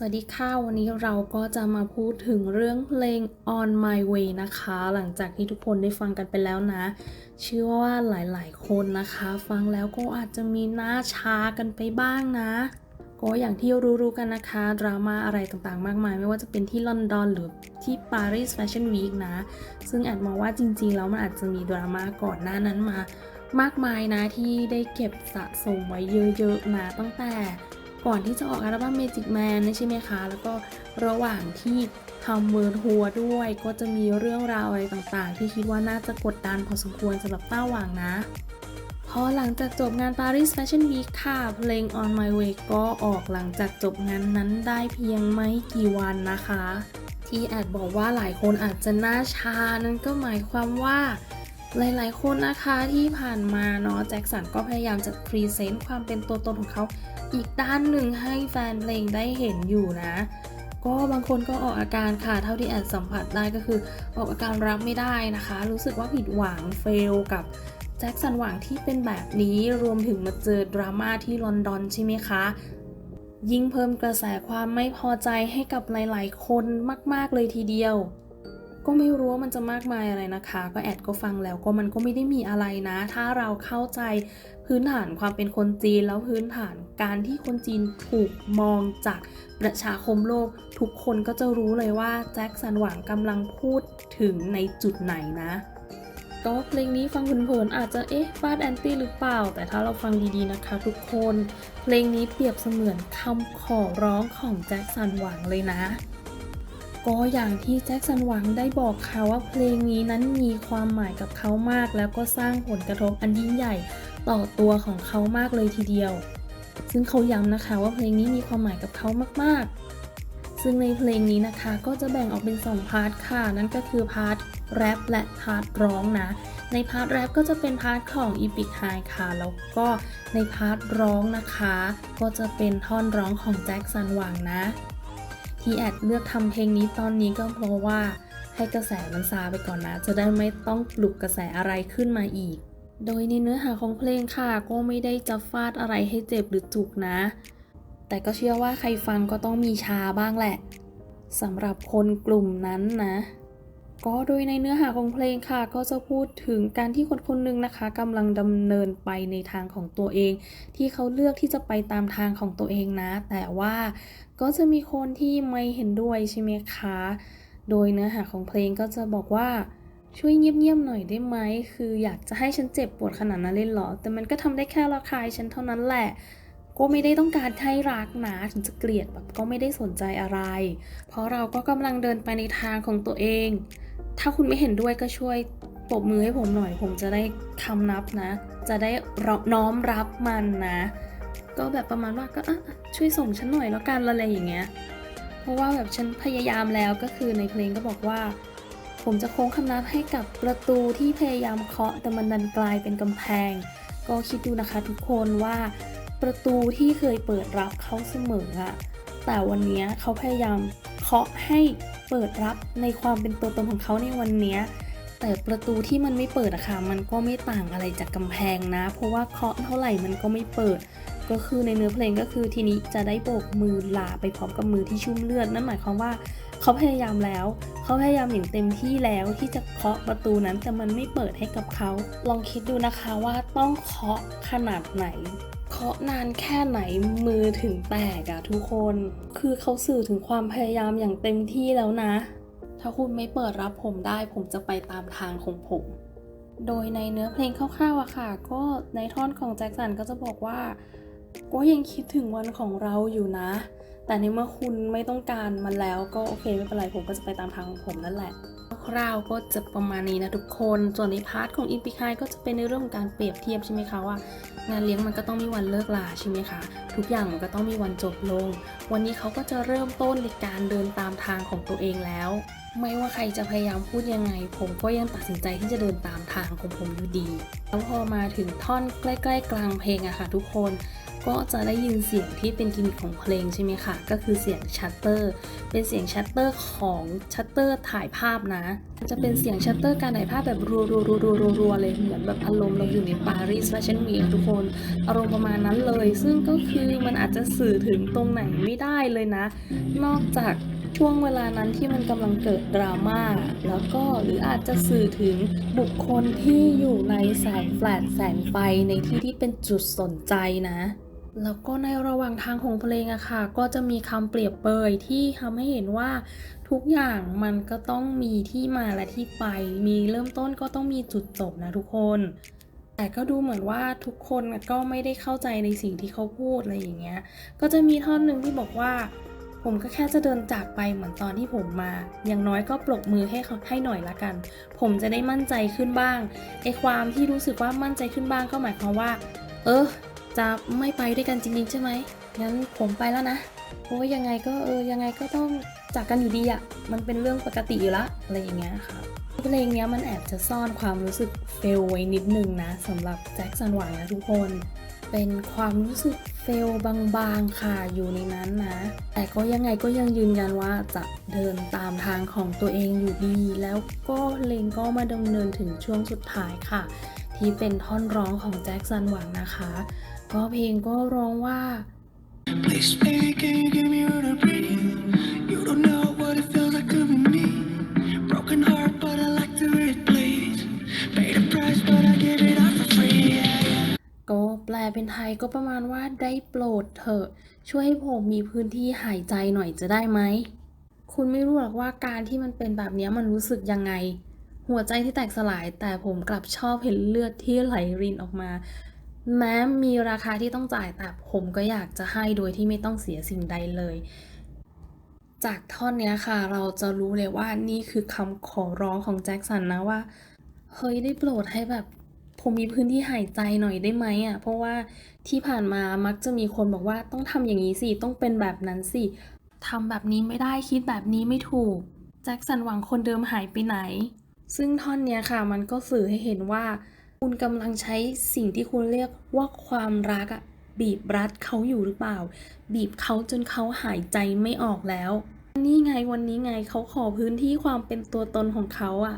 สวัสดีค่ะวันนี้เราก็จะมาพูดถึงเรื่องเพลง On My Way นะคะ หลังจากที่ทุกคนได้ฟังกันไปแล้วนะ เชื่อว่าหลายๆ คนนะคะ ฟังแล้วก็อาจจะมีหน้าชากันไปบ้างนะ ก็อย่างที่รู้ๆกันนะคะ ดราม่าอะไรต่างๆ มากมาย ไม่ว่าจะเป็นที่ลอนดอนหรือที่ปารีสแฟชั่นวีคนะ ซึ่งแอดมองว่าจริงๆ แล้วมันอาจจะมีดราม่าก่อนหน้านั้นมา มากมายนะที่ได้เก็บสะสมไว้เยอะๆนะตั้งแต่ ก่อนที่จะออกอัลบั้ม Magic Man นี่ใช่ไหมคะ แล้วก็ระหว่างที่ทำเวิร์ทัวร์ด้วย ก็จะมีเรื่องราวอะไรต่างๆ ที่คิดว่าน่าจะกดดันพอสมควรสำหรับต้าหว่างนะพอหลังจากจบงาน Paris Fashion Week ค่ะ เพลง On My Way ก็ออกหลังจากจบงานนั้นได้เพียงไม่กี่วันนะคะ ที่แอดบอกว่าหลายคนอาจจะหน้าชา นั่นก็หมายความว่า หลายๆ คนนะคะที่ผ่านมาเนาะแจ็คสันก็พยายามจะพรีเซนต์ความเป็นตัวตนของเขาอีกด้านหนึ่งให้แฟนเพลงได้เห็นอยู่นะ ก็บางคนก็ออกอาการค่ะเท่าที่แอดสัมผัสได้ก็คือออกอาการรับไม่ได้นะคะ รู้สึกว่าผิดหวังเฟลกับแจ็คสันหวังที่เป็นแบบนี้รวมถึงมาเจอดราม่าที่ลอนดอนใช่ไหมคะยิ่งเพิ่มกระแสความไม่พอใจให้กับหลาย ๆ คนมาก ๆ เลยทีเดียว ก็ไม่รู้ว่ามันจะมากมายอะไรนะคะ ก็แอดก็ฟังแล้วก็มันก็ไม่ได้มีอะไรนะ ถ้าเราเข้าใจพื้นฐานความเป็นคนจีนแล้วพื้นฐานการที่คนจีนถูกมองจากประชาคมโลก ทุกคนก็จะรู้เลยว่าแจ็คสันหวังกำลังพูดถึงในจุดไหนนะก็เพลงนี้ฟังเผินๆอาจจะเอ๊ะฟาดแอนตี้หรือเปล่า แต่ถ้าเราฟังดีๆนะคะทุกคน เพลงนี้เปรียบเสมือนคำขอร้องของแจ็คสันหวังเลยนะ ก็อย่างที่แจ็คสันหวังได้บอกค่ะว่าเพลงนี้นั้นมีความหมายกับเขามาก แล้วก็สร้างผลกระทบอันยิ่งใหญ่ต่อตัวของเขามากเลยทีเดียว ซึ่งเขาย้ำนะคะว่าเพลงนี้มีความหมายกับเขามากๆ ซึ่งในเพลงนี้นะคะก็จะแบ่งออกเป็น 2 พาร์ทค่ะ นั่นก็คือพาร์ทแรปและพาร์ทร้องนะ ในพาร์ทแรปก็จะเป็นพาร์ทของ Epic High ค่ะ แล้วก็ในพาร์ทร้องนะคะ ก็จะเป็นท่อนร้องของแจ็คสันหวังนะ ที่แอดเลือกทำเพลงนี้ตอนนี้ก็เพราะว่าให้กระแสมันซาไปก่อนนะ จะได้ไม่ต้องปลุกกระแสอะไรขึ้นมาอีก โดยในเนื้อหาของเพลงค่ะ ก็ไม่ได้จะฟาดอะไรให้เจ็บหรือจุกนะ แต่ก็เชื่อว่าใครฟังก็ต้องมีชาบ้างแหละสำหรับคนกลุ่มนั้นนะ ก็โดยในเนื้อหาของเพลงค่ะ ก็จะพูดถึงการที่คนคนหนึ่งนะคะกำลังดำเนินไปในทางของตัวเอง ที่เขาเลือกที่จะไปตามทางของตัวเองนะ แต่ว่าก็จะมีคนที่ไม่เห็นด้วยใช่ไหมคะ โดยเนื้อหาของเพลงก็จะบอกว่าช่วยเงียบๆหน่อยได้ไหม คืออยากจะให้ฉันเจ็บปวดขนาดนั้นเลยเหรอ แต่มันก็ทำได้แค่ระคายฉันเท่านั้นแหละ ก็ไม่ได้ต้องการให้รักนะถึงจะเกลียดแบบก็ไม่ได้สนใจอะไร เพราะเราก็กำลังเดินไปในทางของตัวเอง ถ้าคุณไม่เห็นด้วยก็ช่วยปรบมือให้ผมหน่อย ผมจะได้คำนับนะ จะได้น้อมรับมันนะ ก็แบบประมาณว่าก็ช่วยส่งฉันหน่อยแล้วกันอะไรอย่างเงี้ย เพราะว่าแบบฉันพยายามแล้วก็คือในเพลงก็บอกว่า ผมจะโค้งคำนับให้กับประตูที่พยายามเคาะแต่มันดันกลายเป็นกำแพง ก็คิดดูนะคะทุกคนว่าประตูที่เคยเปิดรับเขาเสมออะแต่วันนี้เขาพยายามเคาะให้ เปิดรับในความเป็นตัวตนของเขาในวันนี้แต่ประตูที่มันไม่เปิดอะค่ะ มันก็ไม่ต่างอะไรจากกำแพงนะ เพราะว่าเคาะเท่าไหร่มันก็ไม่เปิด ก็คือในเนื้อเพลงก็คือทีนี้จะได้โบกมือลาไปพร้อมกับมือที่ชุ่มเลือด นั่นหมายความว่าเขาพยายามแล้ว เขาพยายามอย่างเต็มที่แล้วที่จะเคาะประตูนั้นแต่มันไม่เปิดให้กับเขา ลองคิดดูนะคะว่าต้องเคาะขนาดไหน เคาะนานแค่ไหนมือถึงแตกอะทุกคน คือเขาสื่อถึงความพยายามอย่างเต็มที่แล้วนะ ถ้าคุณไม่เปิดรับผมได้ผมจะไปตามทางของผม โดยในเนื้อเพลงคร่าวๆอะค่ะ ก็ในท่อนของแจ็คสันก็จะบอกว่า ก็ยังคิดถึงวันของเราอยู่นะ แต่ในเมื่อคุณไม่ต้องการมันแล้วก็โอเคไม่เป็นไรผมก็จะไปตามทางของผมนั่นแหละ ร่าวๆก็จะประมาณนี้นะทุกคน ส่วนในพาร์ทของอิมพิคายก็จะเป็นในเรื่องของการเปรียบเทียบใช่ไหมคะว่างานเลี้ยงมันก็ต้องมีวันเลิกลาใช่ไหมคะทุกอย่างมันก็ต้องมีวันจบลง วันนี้เขาก็จะเริ่มต้นในการเดินตามทางของตัวเองแล้ว ไม่ว่าใครจะพยายามพูดยังไง ผมก็ยังตัดสินใจที่จะเดินตามทางของผมอยู่ดี แล้วพอมาถึงท่อนใกล้ ๆ กลางเพลงอะค่ะทุกคน ก็จะได้ยินเสียงที่เป็นกิมมิคของเพลงใช่ไหมคะก็คือเสียงชัตเตอร์เป็นเสียงชัตเตอร์ของชัตเตอร์ถ่ายภาพนะ จะเป็นเสียงชัตเตอร์การถ่ายภาพแบบรัวรัวรัวรัวรัวรัวเลยเหมือนแบบอารมณ์เราอยู่ในปารีสแฟชั่นวีคทุกคนอารมณ์ประมาณนั้นเลย ซึ่งก็คือมันอาจจะสื่อถึงตรงไหนไม่ได้เลยนะ นอกจากช่วงเวลานั้นที่มันกำลังเกิดดราม่าแล้วก็หรืออาจจะสื่อถึงบุคคลที่อยู่ในแสงแฟลชแสงไฟในที่ที่เป็นจุดสนใจนะ แล้วก็ในระหว่างทางของเพลงอะค่ะ ก็จะมีคำเปรียบเปยที่ทำให้เห็นว่าทุกอย่างมันก็ต้องมีที่มาและที่ไป มีเริ่มต้นก็ต้องมีจุดจบนะทุกคน แต่ก็ดูเหมือนว่าทุกคนก็ไม่ได้เข้าใจในสิ่งที่เขาพูดอะไรอย่างเงี้ย ก็จะมีท่อนหนึ่งที่บอกว่า ผมก็แค่จะเดินจากไปเหมือนตอนที่ผมมา อย่างน้อยก็ปรบมือให้เขาให้หน่อยละกัน ผมจะได้มั่นใจขึ้นบ้างไอความที่รู้สึกว่ามั่นใจขึ้นบ้างก็หมายความว่า เออ จะไม่ไปด้วยกันจริงๆ ใช่ไหมงั้นผมไปแล้วนะเพราะว่ายังไงก็เออยังไงก็ต้องจากกันอยู่ดีอะมันเป็นเรื่องปกติอยู่ละอะไรอย่างเงี้ยค่ะเพลงเนี้ยมันแอบจะซ่อนความรู้สึกเฟลไว้นิดนึงนะสำหรับแจ็คสันหวังนะทุกคน เป็นความรู้สึกเฟลบางๆค่ะอยู่ในนั้นนะ แต่ก็ยังไงก็ยังยืนยันว่าจะเดินตามทางของตัวเองอยู่ดี แล้วก็เพลงก็มาดำเนินถึงช่วงสุดท้ายค่ะ ที่เป็นท่อนร้องของแจ็คสันหวังนะคะ ก็เพลงก็ร้องว่า Please, baby, can you give me room to breathe? You don't know what it feels like to be me. Broken heart, but I like to hear it bleed. Pay the price, but I give it up for free. Yeah, yeah. ก็แปลเป็นไทยก็ประมาณว่าได้โปรดเถอะ ช่วยให้ผมมีพื้นที่หายใจหน่อยจะได้ไหม คุณไม่รู้หรอกว่าการที่มันเป็นแบบเนี้ยมันรู้สึกยังไง หัวใจที่แตกสลาย แต่ผมกลับชอบเห็นเลือดที่ไหลรินออกมา แม้มีราคาที่ต้องจ่ายแต่ผมก็อยากจะให้โดยที่ไม่ต้องเสียสิ่งใดเลย จากท่อนนี้ค่ะ เราจะรู้เลยว่านี่คือคำขอร้องของแจ็คสันนะว่าเฮ้ยได้โปรดให้แบบผมมีพื้นที่หายใจหน่อยได้ไหมอะ เพราะว่าที่ผ่านมามักจะมีคนบอกว่าต้องทำอย่างนี้สิ ต้องเป็นแบบนั้นสิทำแบบนี้ไม่ได้คิดแบบนี้ไม่ถูก แจ็คสันหวังคนเดิมหายไปไหน ซึ่งท่อนเนี้ยค่ะมันก็สื่อให้เห็นว่า คุณกำลังใช้สิ่งที่คุณเรียกว่าความรักอะบีบรัดเขาอยู่หรือเปล่า บีบเขาจนเขาหายใจไม่ออกแล้ว นี่ไงวันนี้ไงเขาขอพื้นที่ความเป็นตัวตนของเขาอะ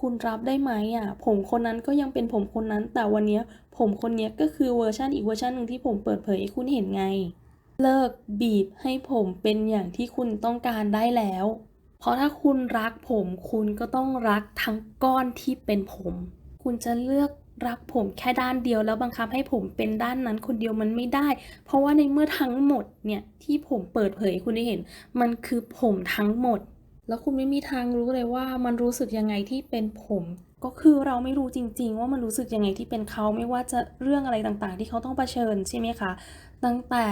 คุณรับได้ไหมอะ ผมคนนั้นก็ยังเป็นผมคนนั้น แต่วันนี้ผมคนนี้ก็คือเวอร์ชันอีกเวอร์ชันหนึ่งที่ผมเปิดเผยให้คุณเห็นไง เลิกบีบให้ผมเป็นอย่างที่คุณต้องการได้แล้ว เพราะถ้าคุณรักผมคุณก็ต้องรักทั้งก้อนที่เป็นผม คุณจะเลือกรักผมแค่ด้านเดียวแล้วบังคับให้ผมเป็นด้านนั้นคนเดียวมันไม่ได้ เพราะว่าในเมื่อทั้งหมดเนี่ยที่ผมเปิดเผยคุณได้เห็น มันคือผมทั้งหมด แล้วคุณไม่มีทางรู้เลยว่ามันรู้สึกยังไงที่เป็นผม ก็คือเราไม่รู้จริง ๆ ว่ามันรู้สึกยังไงที่เป็นเขาไม่ว่าจะเรื่องอะไรต่างๆ ที่เขาต้องเผชิญใช่ไหมคะ ตั้งแต่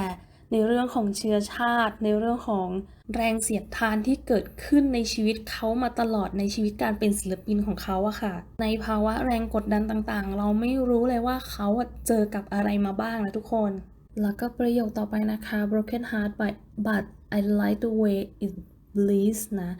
ในเรื่องของเชื้อชาติ ในเรื่องของแรงเสียดทานที่เกิดขึ้นในชีวิตเขามาตลอดในชีวิตการเป็นศิลปินของเขาอะค่ะ ในภาวะแรงกดดันต่างๆ เราไม่รู้เลยว่าเขาเจอกับอะไรมาบ้างนะทุกคน แล้วก็ประโยคต่อไปนะคะ broken heart but but I like the way it bleeds นะ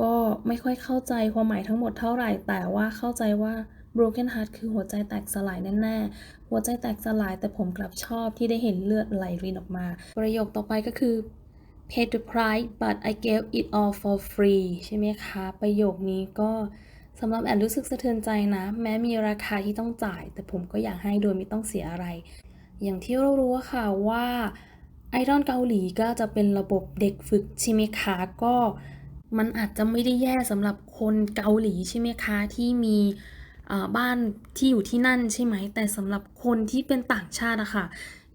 ก็ไม่ค่อยเข้าใจความหมายทั้งหมดเท่าไหร่แต่ว่าเข้าใจว่า broken heart คือหัวใจแตกสลายแน่ๆ หัวใจแตกสลายแต่ผมกลับชอบที่ได้เห็นเลือดไหลรินออกมา ประโยคต่อไปก็คือ pay the price but I gave it all for free ใช่ไหมคะ ประโยคนี้ก็สำหรับแอนรู้สึกสะเทือนใจนะ แม้มีราคาที่ต้องจ่าย แต่ผมก็อยากให้โดยไม่ต้องเสียอะไร อย่างที่เรารู้ค่ะว่าไอดอลเกาหลีก็จะเป็นระบบเด็กฝึกใช่ไหมคะก็มันอาจจะไม่ได้แย่สำหรับคนเกาหลีใช่ไหมคะ ที่มี บ้านที่อยู่ที่นั่นใช่ไหม แต่สำหรับคนที่เป็นต่างชาติอะค่ะ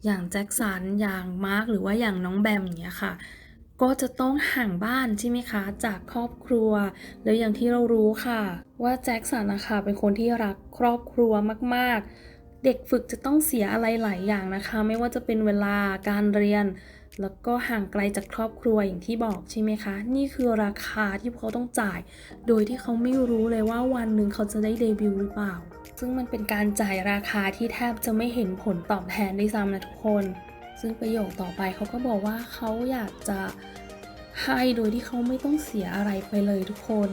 อย่างแจ็คสัน อย่างมาร์คหรือว่าอย่างน้องแบมอย่างเงี้ยค่ะ ก็จะต้องห่างบ้านใช่ไหมคะ จากครอบครัว แล้วอย่างที่เรารู้ค่ะ ว่าแจ็คสันนะคะเป็นคนที่รักครอบครัวมาก ๆ เด็กฝึกจะต้องเสียอะไรหลายอย่างนะคะ ไม่ว่าจะเป็นเวลาการเรียน แล้วก็ห่างไกลจากครอบครัวอย่างที่บอกใช่ไหมคะ นี่คือราคาที่เขาต้องจ่าย โดยที่เขาไม่รู้เลยว่าวันหนึ่งเขาจะได้เดบิวต์หรือเปล่า ซึ่งมันเป็นการจ่ายราคาที่แทบจะไม่เห็นผลตอบแทนได้ซ้ำนะทุกคน ซึ่งประโยคต่อไปเขาก็บอกว่าเขาอยากจะให้โดยที่เขาไม่ต้องเสียอะไรไปเลยทุกคน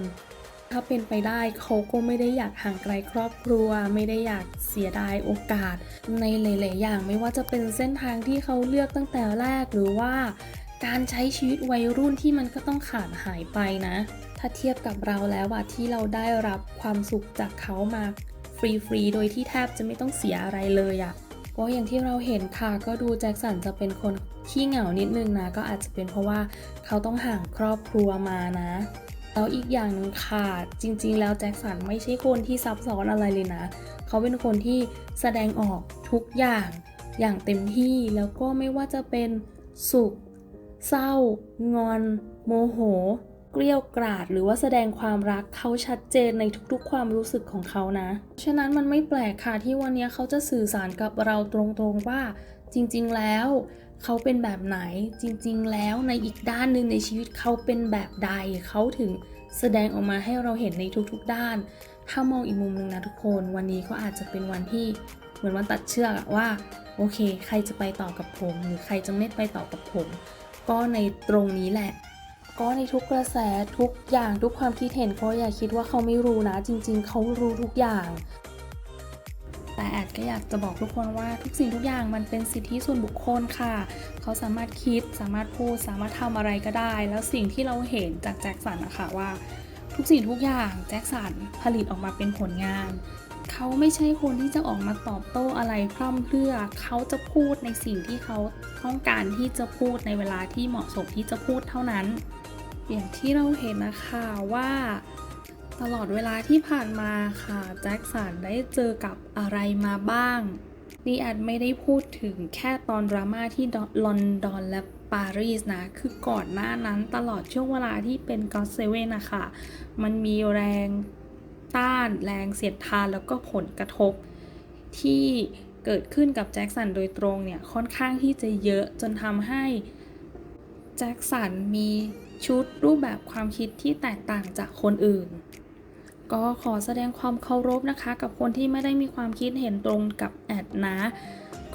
ถ้าเป็นไปได้เขาก็ไม่ได้อยากห่างไกลครอบครัว ไม่ได้อยากเสียดายโอกาส ในหลาย ๆ อย่างไม่ว่าจะเป็นเส้นทางที่เขาเลือกตั้งแต่แรกหรือว่าการใช้ชีวิตวัยรุ่นที่มันก็ต้องขาดหายไปนะ ถ้าเทียบกับเราแล้วอะที่เราได้รับความสุขจากเขามาฟรี ๆ โดยที่แทบจะไม่ต้องเสียอะไรเลยอะก็อย่างที่เราเห็นค่ะก็ดูแจ็คสันจะเป็นคนขี้เหงานิดนึงนะ ก็อาจจะเป็นเพราะว่าเขาต้องห่างครอบครัวมานะ แล้วอีกอย่างหนึ่งค่ะ จริง ๆ แล้วแจ็คสันไม่ใช่คนที่ซับซ้อนอะไรเลยนะ เขาเป็นคนที่แสดงออกทุกอย่างอย่างเต็มที่แล้วก็ไม่ว่าจะเป็นสุข เศร้า งอน โมโห เกลี้ยวกราด หรือว่าแสดงความรักเขาชัดเจนในทุกๆ ความรู้สึกของเขานะ ฉะนั้นมันไม่แปลกค่ะที่วันนี้เขาจะสื่อสารกับเราตรงๆว่าจริงๆแล้ว เขาเป็นแบบไหนจริงๆ แล้วในอีกด้านหนึ่งในชีวิตเขาเป็นแบบใดเขาถึงแสดงออกมาให้เราเห็นในทุกๆด้าน ถ้ามองอีกมุมหนึ่งนะทุกคนวันนี้ก็อาจจะเป็นวันที่เหมือนวันตัดเชือกว่าโอเค ใครจะไปต่อกับผม หรือใครจะไม่ไปต่อกับผม ก็ในตรงนี้แหละ ก็ในทุกกระแสทุกอย่างทุกความคิดเห็นก็อย่าคิดว่าเขาไม่รู้นะ จริง ๆ เขารู้ทุกอย่าง แต่แอดก็อยากจะบอกทุกคนว่าทุกสิ่งทุกอย่างมันเป็นสิทธิส่วนบุคคลค่ะ เขาสามารถคิดสามารถพูดสามารถทำอะไรก็ได้ แล้วสิ่งที่เราเห็นจากแจ็คสันนะคะว่า ทุกสิ่งทุกอย่างแจ็คสันผลิตออกมาเป็นผลงาน เขาไม่ใช่คนที่จะออกมาตอบโต้อะไรพร่ำเพรื่อ เขาจะพูดในสิ่งที่เขาต้องการที่จะพูดในเวลาที่เหมาะสมที่จะพูดเท่านั้น อย่างที่เราเห็นนะคะว่า ตลอดเวลาที่ผ่านมาค่ะแจ็คสันได้เจอกับอะไรมาบ้างนี่อาจไม่ได้พูดถึงแค่ตอนดราม่าที่ลอนดอนและปารีสนะ คือก่อนหน้านั้นตลอดช่วงเวลาที่เป็นก็ d เซเว่นนะคะ มันมีแรงต้านแรงเสียดทานแล้วก็ผลกระทบ ที่เกิดขึ้นกับแจ็คสันโดยตรงเนี่ย ค่อนข้างที่จะเยอะจนทำให้แจ็คสันมีชุดรูปแบบความคิดที่แตกต่างจากคนอื่น ก็ขอแสดงความเคารพนะคะ กับคนที่ไม่ได้มีความคิดเห็นตรงกับแอดนะ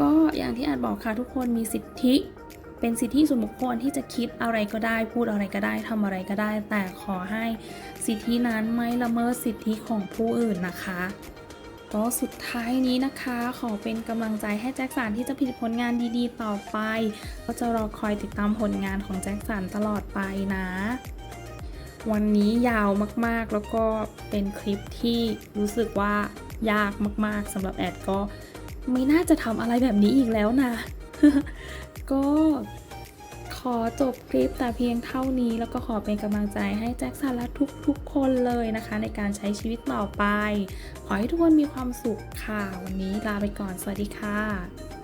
ก็อย่างที่แอดบอกค่ะทุกคนมีสิทธิ เป็นสิทธิส่วนบุคคลที่จะคิดอะไรก็ได้ พูดอะไรก็ได้ทำอะไรก็ได้ แต่ขอให้สิทธินั้นไม่ละเมิดสิทธิของผู้อื่นนะคะก็สุดท้ายนี้นะคะ ขอเป็นกำลังใจให้แจ็คสันที่จะผลิตผลงานดีๆ ต่อไป ก็จะรอคอยติดตามผลงานของแจ็คสันตลอดไปนะ วันนี้ยาวมากๆ แล้วก็เป็นคลิปที่รู้สึกว่ายากมากๆสำหรับแอดก็ไม่น่าจะทำอะไรแบบนี้อีกแล้วนะ ก็ขอจบคลิปแต่เพียงเท่านี้ แล้วก็ขอเป็นกำลังใจให้แจ็คสันและทุกๆ คนเลยนะคะ ในการใช้ชีวิตต่อไป ขอให้ทุกคนมีความสุขค่ะ วันนี้ลาไปก่อน สวัสดีค่ะ